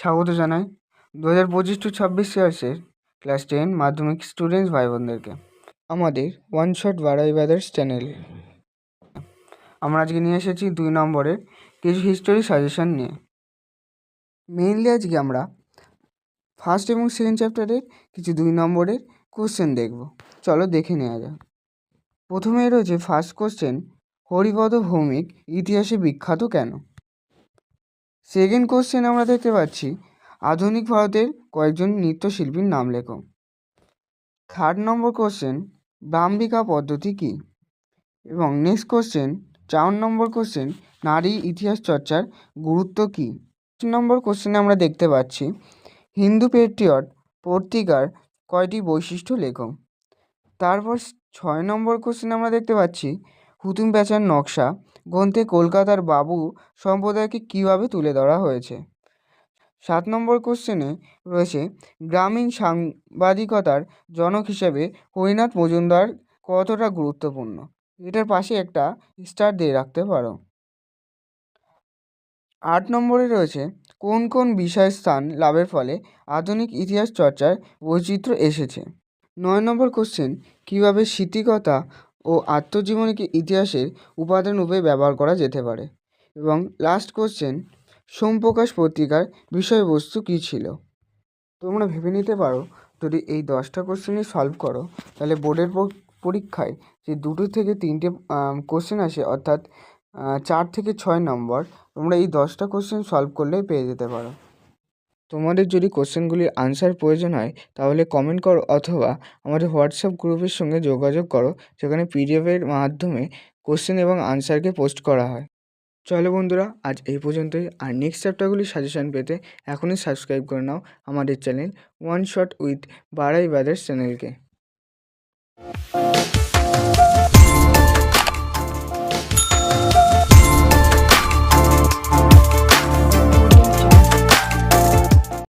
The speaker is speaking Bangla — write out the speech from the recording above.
স্বাগত জানাই। দু হাজার পঁচিশ টু ছাব্বিশ ইয়ার্সের ক্লাস টেন মাধ্যমিক স্টুডেন্টস ভাই বোনদেরকে আমাদের ওয়ান শট বাড়াই ব্রাদার্স চ্যানেলে আমরা আজকে নিয়ে এসেছি দুই নম্বরের কিছু হিস্টোরি সাজেশন নিয়ে। মেইনলি আজকে আমরা ফার্স্ট এবং সেকেন্ড চ্যাপ্টারের কিছু দুই নম্বরের কোশ্চেন দেখব। চলো দেখে নেওয়া যাক। প্রথমেই রয়েছে ফার্স্ট কোশ্চেন হরিপদ ভৌমিক ইতিহাসে বিখ্যাত কেন? সেকেন্ড কোশ্চেন আমরা দেখতে পাচ্ছি, আধুনিক ভারতের কয়েকজন নৃত্যশিল্পীর নাম লেখো। থার্ড নম্বর কোশ্চেন, ব্রাহ্মিকা পদ্ধতি কী? এবং নেক্সট কোশ্চেন, চার নম্বর কোশ্চেন, নারী ইতিহাস চর্চার গুরুত্ব কী? নম্বর কোশ্চেনে আমরা দেখতে পাচ্ছি, হিন্দু পেট্রিয়ট পত্রিকার কয়টি বৈশিষ্ট্য লেখো? তারপর ছয় নম্বর কোশ্চেনে আমরা দেখতে পাচ্ছি হুতুম প্যাঁচার নকশা গ্রন্থে কলকাতার বাবু সম্প্রদায়কে কীভাবে তুলে ধরা হয়েছে? সাত নম্বর কোশ্চেনে রয়েছে, গ্রামীণ সাংবাদিকতার জনক হিসেবে হরিনাথ মজুমদার কতটা গুরুত্বপূর্ণ? এটার পাশে একটা স্টার দিয়ে রাখতে পারো। আট নম্বরে রয়েছে, কোন কোন বিষয় স্থান লাভের ফলে আধুনিক ইতিহাস চর্চার বৈচিত্র্য এসেছে? নয় নম্বর কোশ্চেন কীভাবে স্মৃতিকথা ও আত্মজীবনীকে ইতিহাসের উপাদান রূপে ব্যবহার করা যেতে পারে? এবং লাস্ট কোশ্চেন সোমপ্রকাশ পত্রিকার বিষয়বস্তু কী ছিল? তোমরা ভেবে নিতে পারো, যদি এই দশটা কোশ্চেনই সলভ করো, তাহলে বোর্ডের পরীক্ষায় যে দুটো থেকে তিনটে কোশ্চেন আসে, অর্থাৎ চার থেকে ছয় নম্বর তোমরা এই দশটা কোশ্চেন সলভ করলেই পেয়ে যেতে পারো। তোমাদের যদি কোশ্চেনগুলির আনসার প্রয়োজন হয়, তাহলে কমেন্ট করো অথবা আমাদের হোয়াটসঅ্যাপ গ্রুপের সঙ্গে যোগাযোগ করো, যেখানে পিডিএফের মাধ্যমে কোশ্চেন এবং আনসারকে পোস্ট করা হয়। চলো বন্ধুরা, আজ এই পর্যন্তই। আর নেক্সট চ্যাপ্টারগুলির সাজেশন পেতে এখনই সাবস্ক্রাইব করে নাও আমাদের channel one shot with Barai brothers চ্যানেলকে